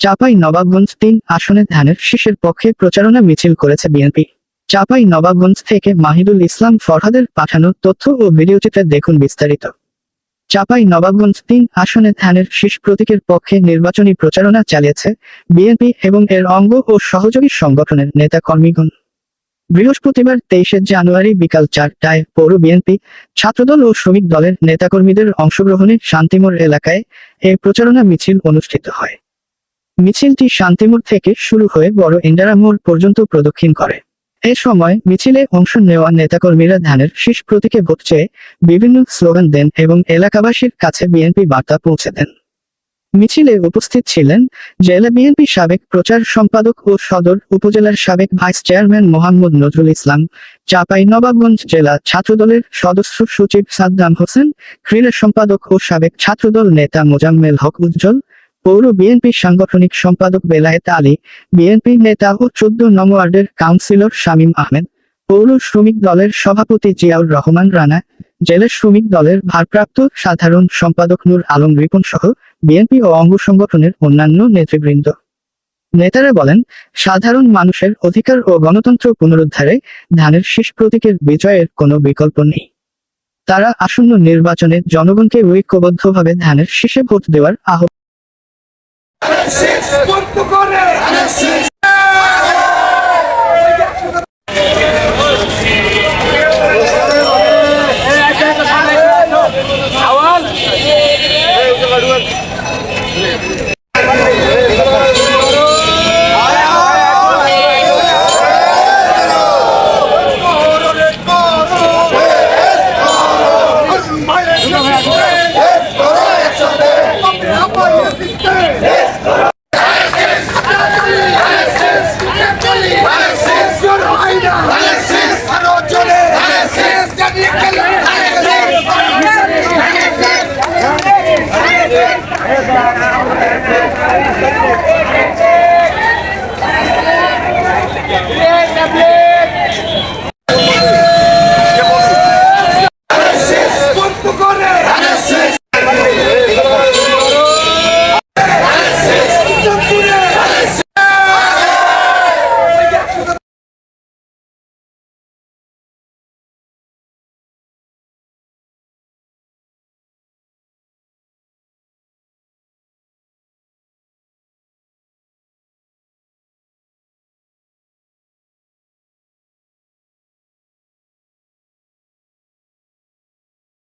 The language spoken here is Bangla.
চাপাই নবাবগঞ্জ তিন আসনে ধানের শীষের পক্ষে প্রচারণা মিছিল করেছে বিএনপি। চাপাই নবাবগঞ্জ থেকে মাহিদুল ইসলাম ফরহাদের পাঠানো তথ্য ও ভিডিওচিত্রে দেখুন বিস্তারিত। চাপাই নবাবগঞ্জ তিন আসনে ধানের শীষ প্রতীকের পক্ষে নির্বাচনী প্রচারণা চালিয়েছে বিএনপি এবং এর অঙ্গ ও সহযোগী সংগঠনের নেতা কর্মীগণ। বৃহস্পতিবার তেইশে জানুয়ারি বিকাল চারটায় পৌর বিএনপি, ছাত্রদল ও শ্রমিক দলের নেতাকর্মীদের অংশগ্রহণে শান্তিমোড় এলাকায় এ প্রচারণা মিছিল অনুষ্ঠিত হয়। মিছিলটি শান্তিমোড় থেকে শুরু হয়ে বড় ইন্দারা মোড় পর্যন্ত প্রদক্ষিণ করে। এ সময় মিছিলে অংশ নেওয়া নেতাকর্মীরা ধানের শীষ প্রতীকে ভোট চেয়ে বিভিন্ন স্লোগান দেন এবং এলাকাবাসীর কাছে বিএনপি বার্তা পৌঁছে দেন। মিছিলে উপস্থিত ছিলেন জেলা বিএনপি সাবেক প্রচার সম্পাদক ও সদর উপজেলার সাবেক ভাইস চেয়ারম্যান মোহাম্মদ নজরুল ইসলাম, চাপাই নবাবগঞ্জ জেলা ছাত্রদলের সদস্য সচিব সাদ্দাম হোসেন, ক্রীড়া সম্পাদক ও সাবেক ছাত্রদল নেতা মোজাম্মেল হক উজ্জ্বল পৌর বিএনপি সাংগঠনিক সম্পাদক বেলায়েত আলী বিএনপি নেতা ও চোদ্দ নং ওয়ার্ডের কাউন্সিলর শামীম আহমেদ, পৌর শ্রমিক দলের সভাপতি জিয়াউর রহমান রানা, জেলা শ্রমিক দলের ভারপ্রাপ্ত সাধারণ সম্পাদক নূর আলম রিপন সহ বিএনপি ও অঙ্গ সংগঠনের অন্যান্য নেতৃবৃন্দ। নেতারা বলেন, সাধারণ মানুষের অধিকার ও গণতন্ত্র পুনরুদ্ধারে ধানের শীষ প্রতীকের বিজয়ের কোনো বিকল্প নেই। তারা আসন্ন নির্বাচনে জনগণকে ঐক্যবদ্ধভাবে ধানের শীষে ভোট দেওয়ার আহ্বান বন্ধ করে। Thank you.